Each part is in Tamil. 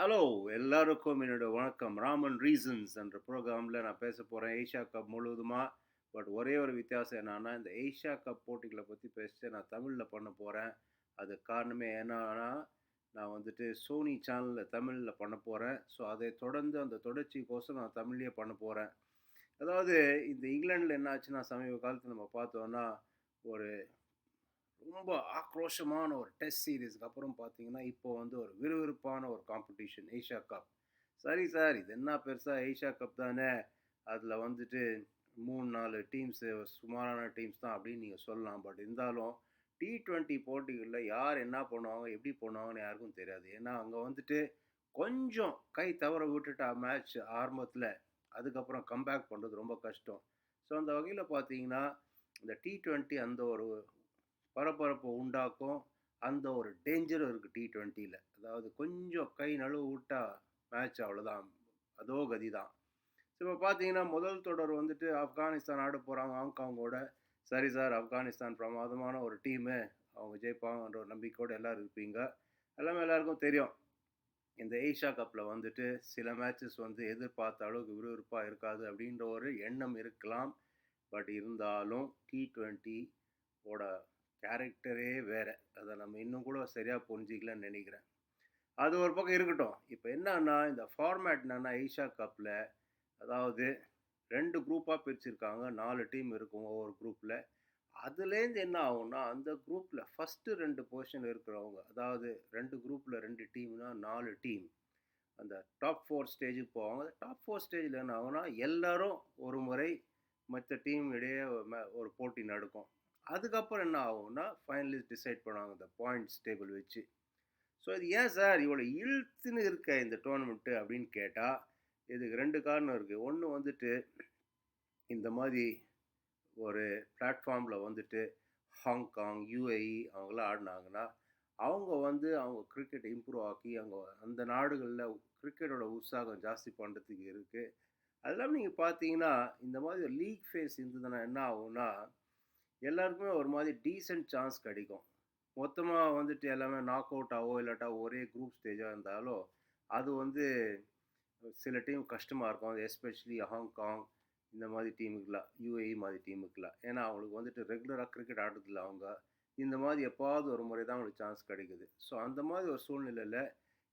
ஹலோ எல்லாருக்கும் என்னோட வணக்கம். ராமன் ரீசன்ஸ் என்ற ப்ரோக்ராமில் நான் பேச போகிறேன் ஏஷியா கப் முழுவதுமாக பட் ஒரே ஒரு வித்தியாசம் என்னன்னா இந்த ஏஷியா கப் போட்டிகளை பற்றி பேசிட்டு நான் தமிழில் பண்ண போகிறேன் அது காரணமே என்னன்னா நான் வந்துட்டு சோனி சேனலில் தமிழில் பண்ண போகிறேன் ஸோ அதை தொடர்ந்து அந்த தொடர்ச்சிக்கோசம் நான் தமிழ்லேயே பண்ண போகிறேன் அதாவது இந்த இங்கிலாண்டில் என்ன ஆச்சுன்னா சமீப காலத்தில் நம்ம பார்த்தோன்னா ஒரு ரொம்ப ஆக்ரோஷமான ஒரு டெஸ்ட் சீரீஸ்க்கு அப்புறம் பார்த்தீங்கன்னா இப்போ வந்து ஒரு விறுவிறுப்பான ஒரு காம்படிஷன் ஏஷியா கப் சரி சார் இது என்ன பெருசாக ஏஷியா கப் தானே? அதில் வந்துட்டு மூணு நாலு டீம்ஸு சுமாரான டீம்ஸ் தான் அப்படின்னு நீங்கள் சொல்லலாம். பட் இருந்தாலும் டி ட்வெண்ட்டி போட்டிகளில் யார் என்ன பண்ணுவாங்க எப்படி பண்ணுவாங்கன்னு யாருக்கும் தெரியாது. ஏன்னா அங்கே வந்துட்டு கொஞ்சம் கை தவற விட்டுட்டா மேட்ச் ஆரம்பத்தில் அதுக்கப்புறம் கம்பேக் பண்ணுறது ரொம்ப கஷ்டம். ஸோ அந்த வகையில் பார்த்தீங்கன்னா இந்த டி ட்வெண்ட்டி அந்த ஒரு பரபரப்பை உண்டாக்கும் அந்த ஒரு டேஞ்சரும் இருக்குது டி ட்வெண்ட்டியில் அதாவது கொஞ்சம் கை நழுவு விட்டா மேட்ச் அவ்வளோதான் அதோ கதி தான் இப்போ பார்த்தீங்கன்னா முதல் தொடர் வந்துட்டு ஆப்கானிஸ்தான் ஆட போகிறாங்க ஹாங்காங்கோட. சரி சார் ஆப்கானிஸ்தான் பிரமாதமான ஒரு டீமு அவங்க ஜெயிப்பாங்கன்ற ஒரு நம்பிக்கையோடு எல்லோரும் இருப்பீங்க. எல்லாமே எல்லாருக்கும் தெரியும். இந்த ஏஷியா கப்பில் வந்துட்டு சில மேட்சஸ் வந்து எதிர்பார்த்த அளவுக்கு விறுவிறுப்பாக இருக்காது அப்படின்ற ஒரு எண்ணம் இருக்கலாம். பட் இருந்தாலும் டி ட்வெண்ட்டி ஓட கேரக்டரே வேறு. அதை நம்ம இன்னும் கூட சரியாக புரிஞ்சிக்கலாம்னு நினைக்கிறேன். அது ஒரு பக்கம் இருக்கட்டும். இப்போ என்னன்னா இந்த ஃபார்மேட் என்னன்னா ஏஷியா கப்பில் அதாவது ரெண்டு குரூப்பாக பிரிச்சிருக்காங்க. நாலு டீம் இருக்கும் ஒவ்வொரு குரூப்பில் அதுலேருந்து என்ன ஆகும்னா அந்த குரூப்பில் ஃபஸ்ட்டு ரெண்டு பொசிஷன் இருக்கிறவங்க அதாவது ரெண்டு குரூப்பில் ரெண்டு டீம்னா நாலு டீம் அந்த டாப் ஃபோர் ஸ்டேஜுக்கு போவாங்க. டாப் ஃபோர் ஸ்டேஜில் என்ன ஆகும்னா எல்லோரும் ஒரு முறை மற்ற டீம் இடையே ஒரு போட்டி நடக்கும். அதுக்கப்புறம் என்ன ஆகும்னா ஃபைனலிஸ்ட் டிசைட் பண்ணுவாங்க இந்த பாயிண்ட்ஸ் டேபிள் வச்சு. ஸோ இது ஏன் சார் இவ்வளோ இழுத்துன்னு இருக்க இந்த டோர்னமெண்ட்டு அப்படின்னு கேட்டால் இதுக்கு ரெண்டு காரணம் இருக்குது ஒன்று வந்துட்டு இந்த மாதிரி ஒரு பிளாட்ஃபார்மில் வந்துட்டு ஹாங்காங் யூஏஇ அவங்களாம் ஆடினாங்கன்னா அவங்க வந்து அவங்க கிரிக்கெட் இம்ப்ரூவ் ஆக்கி அவங்க அந்த நாடுகளில் கிரிக்கெட்டோட உற்சாகம் ஜாஸ்தி பண்ணுறதுக்கு இருக்குது அது இல்லாமல் நீங்கள் பார்த்தீங்கன்னா இந்த மாதிரி லீக் ஃபேஸ் இருந்ததுன்னா என்ன ஆகும்னா எல்லாருக்குமே ஒரு மாதிரி டீசெண்ட் சான்ஸ் கிடைக்கும். மொத்தமாக வந்துட்டு எல்லாமே நாக் அவுட் ஆகோ இல்லாட்டா ஒரே குரூப் ஸ்டேஜாக இருந்தாலும் அது வந்து சில டீம் கஷ்டமாக இருக்கும். அது எஸ்பெஷலி ஹாங்காங் இந்த மாதிரி டீமுக்கெலாம் யூஏஇ மாதிரி டீமுக்கெலாம் ஏன்னா அவங்களுக்கு வந்துட்டு ரெகுலராக கிரிக்கெட் ஆடுறதில்ல அவங்க. இந்த மாதிரி எப்பாவது ஒரு முறை தான் அவங்களுக்கு சான்ஸ் கிடைக்குது. ஸோ அந்த மாதிரி ஒரு சூழ்நிலையில்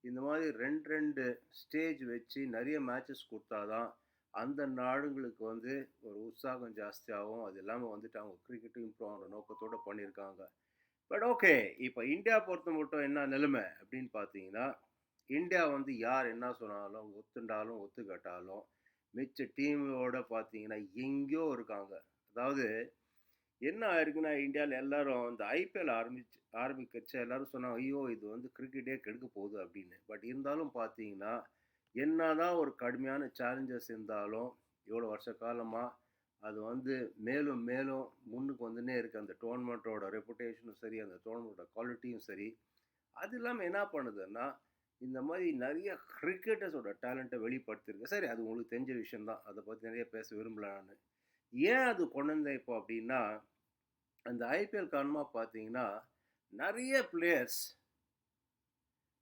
இந்த மாதிரி ரெண்டு ரெண்டு ஸ்டேஜ் வச்சு நிறைய மேட்சஸ் கொடுத்தா தான் அந்த நாடுங்களுக்கு வந்து ஒரு உற்சாகம் ஜாஸ்தியாகவும் அது இல்லாமல் வந்துட்டு அவங்க கிரிக்கெட்டும் இம்ப்ரூவ் ஆகிற நோக்கத்தோடு பண்ணியிருக்காங்க. பட் ஓகே இப்போ இந்தியா பொறுத்த மட்டும் என்ன நிலைமை அப்படின்னு பார்த்தீங்கன்னா இந்தியா வந்து யார் என்ன சொன்னாலும் ஒத்துண்டாலும் ஒத்துக்கட்டாலும் மிச்ச டீமோட பார்த்தீங்கன்னா எங்கேயோ இருக்காங்க. அதாவது என்ன ஆயிருக்குன்னா இந்தியாவில் எல்லாரும் இந்த ஐபிஎல் ஆரம்பிச்சு ஆரம்பிக்கச்ச எல்லாரும் சொன்னாங்க ஐயோ இது வந்து கிரிக்கெட்டே கெடுக்க போகுது அப்படின்னு. பட் இருந்தாலும் பார்த்தீங்கன்னா என்னதான் ஒரு கடுமையான சேலஞ்சஸ் இருந்தாலும் இவ்வளோ வருஷ காலமாக அது வந்து மேலும் மேலும் முன்னுக்கு வந்துனே இருக்குது அந்த டோர்னமெண்ட்டோட ரெப்புடேஷனும் சரி அந்த டோர்னமெண்ட்டோட குவாலிட்டியும் சரி. அது இல்லாமல் என்ன பண்ணுதுன்னா இந்த மாதிரி நிறைய கிரிக்கெட்டர்ஸோட டேலண்ட்டை வெளிப்படுத்திருக்கு சரி அது உங்களுக்கு தெரிஞ்ச விஷயந்தான் அதை பற்றி நிறைய பேச விரும்பல நான். ஏன் அது கொண்டு வந்தேன் இப்போ அப்படின்னா அந்த ஐபிஎல் காரணமாக பார்த்தீங்கன்னா நிறைய பிளேயர்ஸ்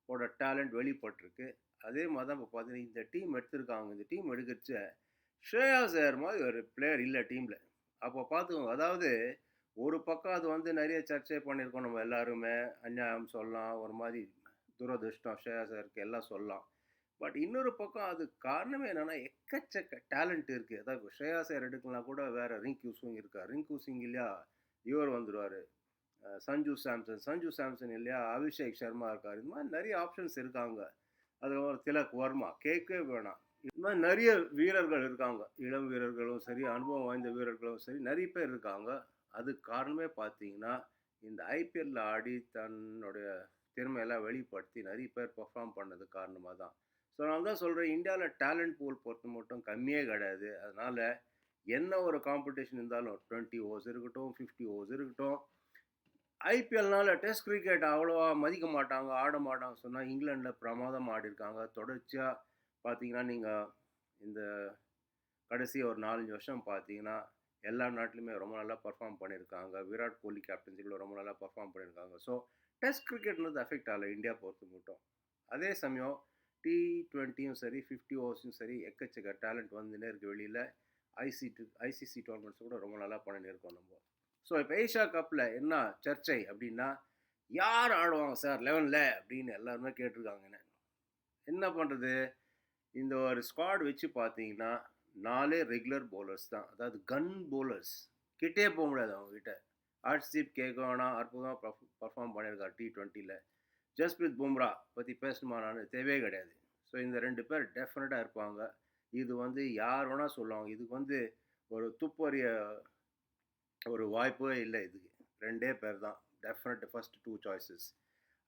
ஓட டேலண்ட் வெளிப்பட்டிருக்கு. அதே மாதிரி தான் இப்போ பார்த்தீங்கன்னா இந்த டீம் எடுத்திருக்காங்க. இந்த டீம் எடுக்கிறச்ச ஸ்ரேயா சேர் மாதிரி ஒரு பிளேயர் இல்லை டீமில் அப்போ பார்த்துக்கோங்க அதாவது ஒரு பக்கம் அது வந்து நிறைய சர்ச்சை பண்ணியிருக்கோம் நம்ம எல்லாருமே. அநியாயம் சொல்லலாம் ஒரு மாதிரி துரதிருஷ்டம் ஸ்ரேயா சாருக்கு எல்லாம் சொல்லலாம். பட் இன்னொரு பக்கம் அது காரணமே என்னென்னா எக்கச்சக்க டேலண்ட் இருக்குது அதாவது ஸ்ரேயா சார் எடுக்கலாம் கூட வேறு ரிங்கு சிங் இருக்கார். ரிங்கு சிங் இல்லையா இவர் வந்துடுவார் சஞ்சு சாம்சன் சஞ்சு சாம்சன் இல்லையா அபிஷேக் சர்மா இருக்கார். இது மாதிரி நிறைய ஆப்ஷன்ஸ் இருக்காங்க. அதுக்கப்புறம் திலக் வர்மா. கேட்கவே வேணாம். இது மாதிரி நிறைய வீரர்கள் இருக்காங்க. இளம் வீரர்களும் சரி அனுபவம் வாய்ந்த வீரர்களும் சரி நிறைய பேர் இருக்காங்க. அதுக்கு காரணமே பார்த்தீங்கன்னா இந்த ஐபிஎல்ல ஆடி தன்னுடைய திறமையெல்லாம் வெளிப்படுத்தி நிறைய பேர் பர்ஃபார்ம் பண்ணது காரணமாக தான் ஸோ நான் தான் சொல்கிறேன் இந்தியாவில் டேலண்ட் பூல் பொறுத்த மட்டும் கம்மியே கிடையாது. அதனால் என்ன ஒரு காம்படிஷன் இருந்தாலும் டுவெண்ட்டி ஓவர்ஸ் இருக்கட்டும் ஃபிஃப்டி ஓவர்ஸ் இருக்கட்டும் ஐபிஎல்னால் டெஸ்ட் கிரிக்கெட் அவ்வளோவா மதிக்க மாட்டாங்க ஆட மாட்டாங்க சொன்னால் இங்கிலாண்டில் பிரமாதம் ஆடிருக்காங்க தொடர்ச்சியாக பார்த்தீங்கன்னா நீங்கள் இந்த கடைசி ஒரு நாலஞ்சு வருஷம் பார்த்தீங்கன்னா எல்லா நாட்டிலுமே ரொம்ப நல்லா பர்ஃபார்ம் பண்ணியிருக்காங்க விராட் கோலி கேப்டன்சியில் ரொம்ப நல்லா பர்ஃபார்ம் பண்ணியிருக்காங்க ஸோ டெஸ்ட் கிரிக்கெட்ன்றது அஃபெக்ட் ஆகலை இந்தியா பொறுத்து மட்டும். அதே சமயம் டி டுவெண்ட்டியும் சரி ஃபிஃப்டி ஓவர்ஸும் சரி எக்கச்சக்க டேலண்ட் வந்துன்னே இருக்குது வெளியில். ஐசி ஐசிசி டோர்னமெண்ட்ஸ் கூட ரொம்ப நல்லா பண்ணின்னு இருக்கோம் நம்ம. ஸோ இப்போ ஏஷியா கப்பில் என்ன சர்ச்சை அப்படின்னா யார் ஆடுவாங்க சார் லெவனில் அப்படின்னு எல்லாருமே கேட்டிருக்காங்க என்ன. என்ன பண்ணுறது இந்த ஒரு ஸ்குவாட் வச்சு பார்த்தீங்கன்னா நாலே ரெகுலர் பவுலர்ஸ் தான். அதாவது கன் பவுலர்ஸ் கிட்டே போக முடியாது அவங்ககிட்ட. ஹர்ஷ்தீப் கேகோனா அற்புதமாக பர்ஃபார்ம் பண்ணியிருக்கார் டி ட்வெண்ட்டியில் ஜஸ்பிரித் பும்ரா பற்றி பேசணுமா நான்? தேவையே கிடையாது. ஸோ இந்த ரெண்டு பேர் டெஃபினட்டாக இருப்பாங்க. இது வந்து யார் வேணால் சொல்லுவாங்க. இதுக்கு வந்து ஒரு துப்பறிய ஒரு வாய்ப்பே இல்லை இதுக்கு. ரெண்டே பேர் தான். டெஃபினட் ஃபஸ்ட் டூ சாய்ஸஸ்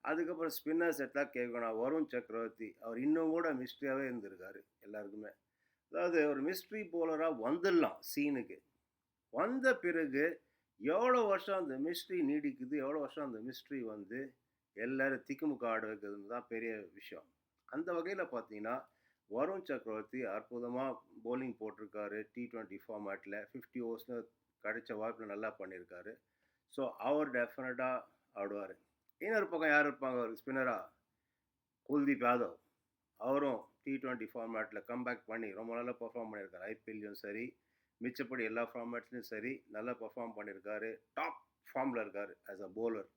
அதுக்கப்புறம் ஸ்பின்னர்ஸ் எடுத்தால் கேட்கணும். வருண் சக்கரவர்த்தி அவர் இன்னும் கூட மிஸ்ட்ரியாகவே இருந்திருக்காரு எல்லாருக்குமே. அதாவது ஒரு மிஸ்ட்ரி போலராக வந்துடலாம் சீனுக்கு வந்த பிறகு எவ்வளோ வருஷம் அந்த மிஸ்ட்ரி நீடிக்குது எவ்வளோ வருஷம் அந்த மிஸ்ட்ரி வந்து எல்லோரும் திக்குமுக்க ஆட வைக்கிறதுன்னு தான் பெரிய விஷயம். அந்த வகையில் பார்த்தீங்கன்னா வருண் சக்கரவர்த்தி அற்புதமாக போலிங் போட்டிருக்காரு. டி ட்வெண்ட்டி ஃபார்மேட்டில் ஃபிஃப்டி ஓவர்ஸில் கிடைச்ச வாய்ப்பில் நல்லா பண்ணியிருக்காரு ஸோ அவர் டெஃபினட்டாக ஆடுவார். இன்னொரு பக்கம் யார் இருப்பாங்க? ஒரு ஸ்பின்னராக குல்தீப் யாதவ். அவரும் டி டுவெண்ட்டி ஃபார்மேட்டில் கம்பேக் பண்ணி ரொம்ப நல்லா பர்ஃபார்ம் பண்ணியிருக்காரு ஐபிஎல்லையும் சரி மிச்சப்படி எல்லா ஃபார்மேட்ஸ்லையும் சரி நல்லா பெர்ஃபார்ம் பண்ணியிருக்காரு டாப் ஃபார்மில் இருக்கார் ஆஸ் அ போலர்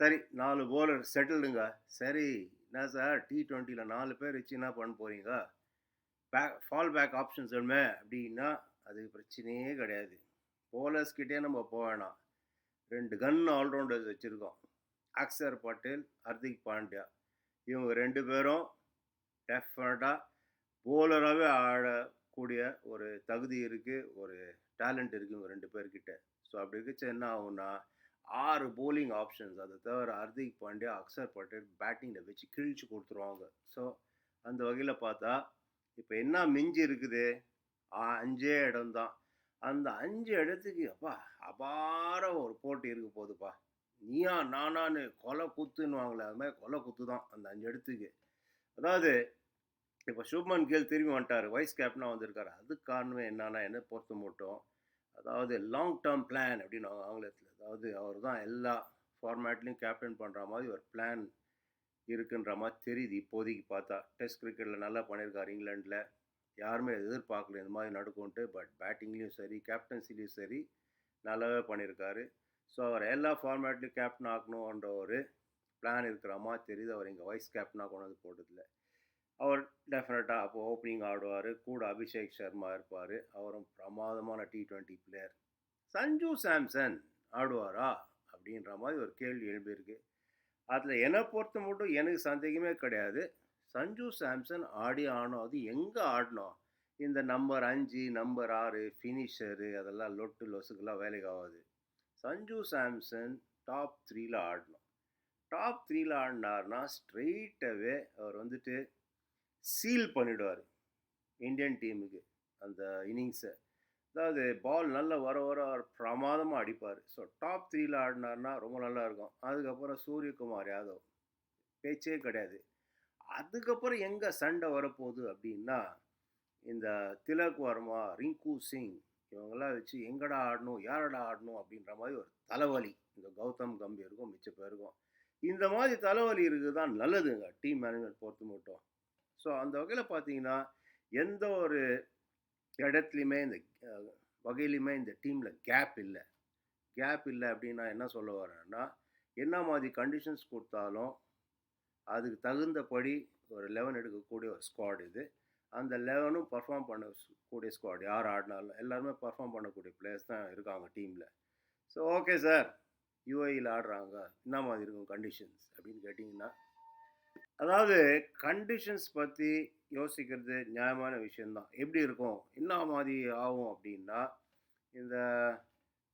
சரி நாலு போலர் செட்டில்டுங்க சரி என்ன சார் டி டுவெண்ட்டியில் நாலு பேர் வச்சு என்ன பண்ண போகிறீங்க பேக் ஃபால் பேக் ஆப்ஷன்ஸ் வேணுமே அப்படின்னா அது பிரச்சனையே கிடையாது. போலர்ஸ்கிட்டே நம்ம போக வேணாம். ரெண்டு கன் ஆல்ரவுண்டர்ஸ் வச்சுருக்கோம். அக்சர் பட்டேல் ஹர்திக் பாண்டியா இவங்க ரெண்டு பேரும் டெஃபினட்டாக போலராகவே ஆடக்கூடிய ஒரு தகுதி இருக்குது ஒரு டேலண்ட் இருக்குது இவங்க ரெண்டு பேர்கிட்ட. ஸோ அப்படி இருக்கச்சு என்ன ஆகும்னா ஆறு போலிங் ஆப்ஷன்ஸ் அதை தவிர ஹர்திக் பாண்டியா அக்சர் பட்டேல் பேட்டிங்கில் வச்சு கிழிச்சு கொடுத்துருவாங்க. ஸோ அந்த வகையில் பார்த்தா இப்போ என்ன மிஞ்சி இருக்குது? அஞ்சே இடம் தான் அந்த அஞ்சு இடத்துக்கு அப்பா அபார ஒரு போட்டி இருக்க போகுதுப்பா. நீயா நானான்னு கொலை குத்துன்னுவாங்களே அது மாதிரி கொலை குத்து தான் அந்த அஞ்சு இடத்துக்கு. அதாவது இப்போ சுப்மன் கில் திரும்பி வந்துட்டார் வைஸ் கேப்டனாக வந்திருக்காரு. அதுக்கு காரணமே என்னன்னா என்ன பொறுத்த மட்டும் அதாவது லாங் டேர்ம் பிளான் அப்படின்னு ஆங்கிலத்தில் அதாவது அவர் தான் எல்லா ஃபார்மேட்லேயும் கேப்டன் பண்ணுற மாதிரி ஒரு பிளான் இருக்குன்ற மாதிரி தெரியுது இப்போதைக்கு பார்த்தா. டெஸ்ட் கிரிக்கெட்டில் நல்லா பண்ணியிருக்காரு இங்கிலாண்டில் யாருமே எதிர்பார்க்கல இந்த மாதிரி நடக்கும்ன்ட்டு. பட் பேட்டிங்லேயும் சரி கேப்டன்சிலையும் சரி நல்லாவே பண்ணியிருக்காரு ஸோ அவர் எல்லா ஃபார்மேட்லேயும் கேப்டன் ஆக்கணுன்ற ஒரு பிளான் இருக்கிற மாதிரி தெரியுது. அவர் இங்கே வைஸ் கேப்டனாக கொண்டு வந்து போட்டதில்ல. அவர் டெஃபினட்டாக அப்போ ஓப்பனிங் ஆடுவார். கூட அபிஷேக் சர்மா இருப்பார். அவரும் பிரமாதமான T twenty player Sanju Samson ஆடுவாரா? அப்படின்ற மாதிரி ஒரு கேள்வி எழுப்பியிருக்கு அதில் என்னை பொறுத்த மட்டும் எனக்கு சந்தேகமே கிடையாது. சஞ்சு சாம்சன் ஆடி ஆனோம் அது எங்கே ஆடினோம் இந்த நம்பர் அஞ்சு நம்பர் ஆறு ஃபினிஷரு அதெல்லாம் லொட்டு லொசுக்கெல்லாம் வேலைக்கு ஆகாது. சஞ்சு சாம்சன் டாப் த்ரீல ஆடணும். டாப் த்ரீல ஆடினார்னா ஸ்ட்ரெயிட்டாகவே அவர் வந்துட்டு சீல் பண்ணிடுவார். இந்தியன் டீமுக்கு அந்த இன்னிங்ஸை அதாவது பால் நல்லா வர வர அவர் பிரமாதமாக அடிப்பார். ஸோ டாப் த்ரீல ஆடினார்னா ரொம்ப நல்லா இருக்கும். அதுக்கப்புறம் சூரியகுமார் யாதவ். பேச்சே கிடையாது. அதுக்கப்புறம் எங்கே சண்டை வரப்போகுது அப்படின்னா இந்த திலக் வர்மா ரிங்கு சிங் இவங்கெல்லாம் வச்சு எங்கடா ஆடணும் யாரடா ஆடணும் அப்படின்ற மாதிரி ஒரு தலைவலி. இந்த கௌதம் கம்பீருக்கும் மிச்ச பேருக்கும். இந்த மாதிரி தலைவலி இருக்குது தான் நல்லதுங்க டீம் மேனேஜ்மெண்ட் பொறுத்து மட்டும். ஸோ அந்த வகையில் பார்த்தீங்கன்னா எந்த ஒரு இடத்துலையுமே இந்த அஹ், வகையிலுமே இந்த டீமில் கேப் இல்லை. கேப் இல்லை அப்படின்னா என்ன சொல்ல வரேன்னா என்ன மாதிரி கண்டிஷன்ஸ் கொடுத்தாலும் அதுக்கு தகுந்தபடி ஒரு லெவன் எடுக்கக்கூடிய ஒரு ஸ்குவாட் இது. அந்த லெவனும் பர்ஃபார்ம் பண்ணக்கூடிய ஸ்குவாட் யார் ஆடினாலும் எல்லாருமே பர்ஃபார்ம் பண்ணக்கூடிய பிளேயர்ஸ் தான் இருக்காங்க டீமில் ஸோ ஓகே சார் யூஏயில் ஆடுறாங்க. என்ன மாதிரி இருக்கும் கண்டிஷன்ஸ் அப்படின்னு கேட்டிங்கன்னா அதாவது கண்டிஷன்ஸ் பற்றி யோசிக்கிறது நியாயமான விஷயந்தான் எப்படி இருக்கும்? என்ன மாதிரி ஆகும் அப்படின்னா இந்த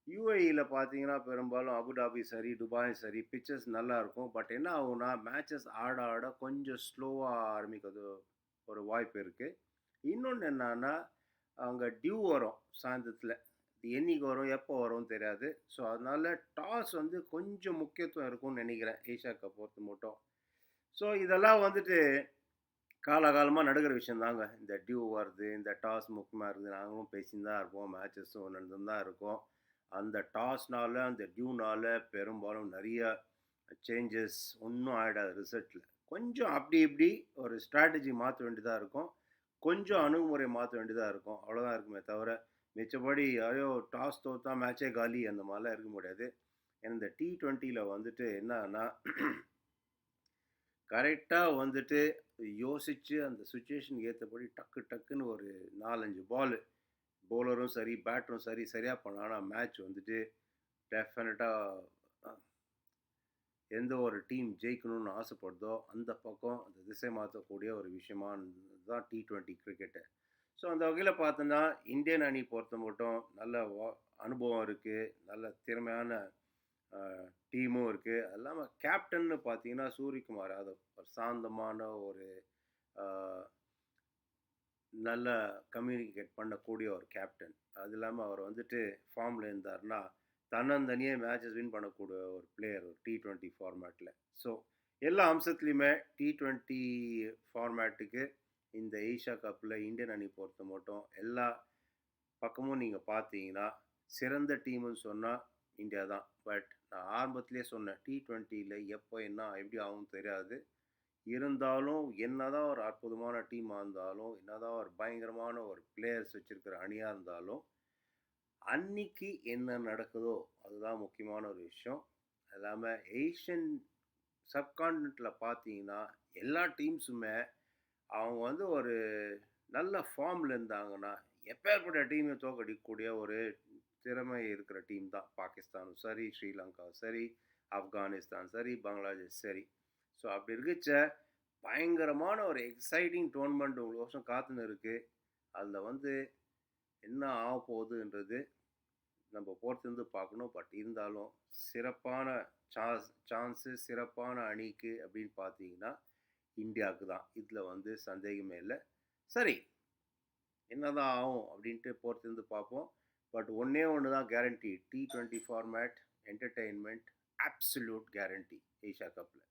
யூஏஇயில் பார்த்தீங்கன்னா பெரும்பாலும் அபுதாபி சரி துபாய் சரி பிக்சர்ஸ் நல்லா இருக்கும் பட் என்ன ஆகும்னா மேட்சஸ் ஆட ஆட கொஞ்சம் ஸ்லோவாக ஆரம்பிக்கிறது ஒரு வாய்ப்பு இருக்குது இன்னொன்று என்னன்னா அங்கே டியூ வரும் சாயந்தரத்தில். என்னைக்கு வரும் எப்போ வரும்னு தெரியாது. ஸோ அதனால டாஸ் வந்து கொஞ்சம் முக்கியத்துவம் இருக்கும்னு நினைக்கிறேன். ஏஷியா கப் பொறுத்து மட்டும். ஸோ இதெல்லாம் வந்துட்டு காலகாலமாக நடக்கிற விஷயந்தாங்க இந்த டியூ வருது இந்த டாஸ் முக்கியமாக இருக்குது நாங்களும் பேசின்னு தான் இருப்போம். மேட்சஸும் நடந்துன்னு தான் இருக்கும். அந்த டாஸ்னால் அந்த டியூனால் பெரும்பாலும் நிறைய சேஞ்சஸ் ஒன்றும் ஆகிடாது ரிசல்ட்டில் கொஞ்சம் அப்படி இப்படி ஒரு ஸ்ட்ராட்டஜி மாற்ற வேண்டியதாக இருக்கும். கொஞ்சம் அணுகுமுறை மாற்ற வேண்டியதாக இருக்கும். அவ்வளோதான் இருக்குமே தவிர, மிச்சபடி ஐயோ! டாஸ் தோத்தா மேட்சே காலி அந்த மாதிரிலாம் இருக்க முடியாது. இந்த டி ட்வெண்ட்டியில் வந்துட்டு என்னன்னா கரெக்டாக வந்துட்டு யோசித்து அந்த சுச்சுவேஷனுக்கு ஏற்றபடி டக்கு டக்குன்னு ஒரு நாலஞ்சு பால் பவுலரும் சரி, பேட்டரும் சரி, சரியா ஆனால் மேட்ச் வந்துட்டு டெஃபினட்டாக எந்த ஒரு டீம் ஜெயிக்கணும்னு ஆசைப்படுதோ, அந்த பக்கம் அந்த திசை மாற்றக்கூடிய ஒரு விஷயமானது தான் டி20 கிரிக்கெட்டு. ஸோ அந்த வகையில் பார்த்தோன்னா, இந்தியன் அணி பொறுத்தமட்டும் நல்ல அனுபவம் இருக்குது நல்ல திறமையான டீமும் இருக்குது அது இல்லாமல் கேப்டன்னு பார்த்தீங்கன்னா, சூரியகுமார் யாதவ். ஒரு சாந்தமான ஒரு நல்ல கம்யூனிகேட் பண்ணக்கூடிய ஒரு கேப்டன். அது இல்லாமல் அவர் வந்துட்டு ஃபார்மில் இருந்தார்னா தன்னந்தனியே மேட்சஸ் வின் பண்ணக்கூடிய ஒரு பிளேயர் ஒரு டி20 ஃபார்மேட்ல. ஸோ எல்லா அம்சத்துலையுமே டி ட்வெண்ட்டி ஃபார்மேட்டுக்கு இந்த ஏஷியா கப்பில் இந்தியன் அணி பொறுத்தமட்டும் எல்லா பக்கமும் நீங்கள் பார்த்தீங்கன்னா, சிறந்த டீமுன்னு சொன்னால் இந்தியா தான். பட் நான் ஆரம்பத்திலே சொன்னேன். டி20ல எப்போ என்ன எப்படி ஆகும் தெரியாது. இருந்தாலும் என்னதான் ஒரு அற்புதமான டீமாக இருந்தாலும், என்னதான் ஒரு பயங்கரமான ஒரு பிளேயர்ஸ் வச்சுருக்கிற அணியாக இருந்தாலும், அன்னைக்கு என்ன நடக்குதோ அதுதான் முக்கியமான ஒரு விஷயம். அது இல்லாமல் ஏஷியன் சப்கான்டினென்ட்ல பார்த்தீங்கன்னா, எல்லா டீம்ஸுமே அவங்க வந்து ஒரு நல்ல ஃபார்மில் இருந்தாங்கன்னா, எப்பேர்ப்பட்ட டீமை தோற்கடிக்கக்கூடிய ஒரு திறமை இருக்கிற டீம் தான். பாகிஸ்தானும் சரி, ஸ்ரீலங்காவும் சரி, ஆப்கானிஸ்தான் சரி, பங்களாதேஷ் சரி. ஸோ அப்படி இருக்கச்ச, பயங்கரமான ஒரு எக்ஸைட்டிங் டோர்னமெண்ட் வருஷம் காத்துன்னு இருக்குது அதில் வந்து என்ன ஆகப்போகுதுன்றது நம்ம பொறுத்திருந்து பார்க்கணும். பட் இருந்தாலும் சிறப்பான சான்ஸ் சான்ஸு சிறப்பான அணிக்கு அப்படின்னு பார்த்தீங்கன்னா, இந்தியாவுக்கு தான். இதில் வந்து சந்தேகமே இல்லை சரி. என்ன தான் ஆகும் அப்படின்ட்டு பொறுத்திருந்து பார்ப்போம். பட் ஒன்றே ஒன்று தான் guarantee. T20 format entertainment absolute guarantee Asia கப்பில்